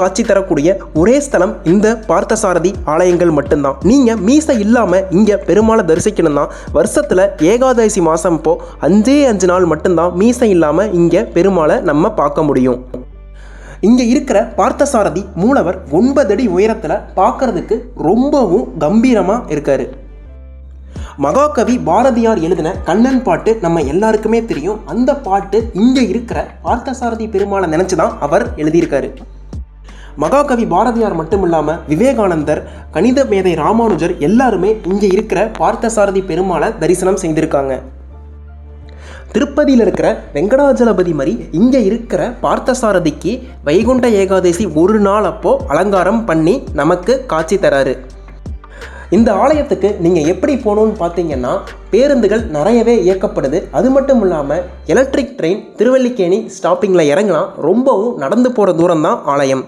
காட்சி தரக்கூடிய ஒரே ஸ்தலம் இந்த பார்த்தசாரதி ஆலயங்கள் மட்டும்தான். நீங்கள் மீசை இல்லாமல் இங்கே பெருமாளை தரிசிக்கணும்னா வருஷத்தில் ஏகாதசி மாதம் போ அஞ்சே அஞ்சு நாள் மட்டும்தான் மீசை இல்லாமல் இங்கே பெருமாளை நம்ம பார்க்க முடியும். இங்கே இருக்கிற பார்த்தசாரதி மூலவர் ஒன்பது அடி உயரத்தில் பார்க்கறதுக்கு ரொம்பவும் கம்பீரமாக இருக்காரு. மகாகவி பாரதியார் எழுதின கண்ணன் பாட்டு நம்ம எல்லாருக்குமே தெரியும். அந்த பாட்டு இங்கே இருக்கிற பார்த்தசாரதி பெருமாளை நினச்சி தான் அவர் எழுதியிருக்காரு. மகாகவி பாரதியார் மட்டும் இல்லாமல் விவேகானந்தர் கணித மேதை ராமானுஜர் எல்லாருமே இங்கே இருக்கிற பார்த்தசாரதி பெருமாளை தரிசனம் செய்திருக்காங்க. திருப்பதியில் இருக்கிற வெங்கடாஜலபதி மாதிரி இங்கே இருக்கிற பார்த்தசாரதிக்கு வைகுண்ட ஏகாதசி ஒரு நாள் அப்போ அலங்காரம் பண்ணி நமக்கு காட்சி தராரு. இந்த ஆலயத்துக்கு நீங்கள் எப்படி போகணும்னு பார்த்தீங்கன்னா பேருந்துகள் நிறையவே இயக்கப்படுது. அது மட்டும் இல்லாமல் எலக்ட்ரிக் ட்ரெயின் திருவல்லிக்கேணி ஸ்டாப்பிங்கில் இறங்கினா ரொம்பவும் நடந்து போகிற தூரம் தான் ஆலயம்.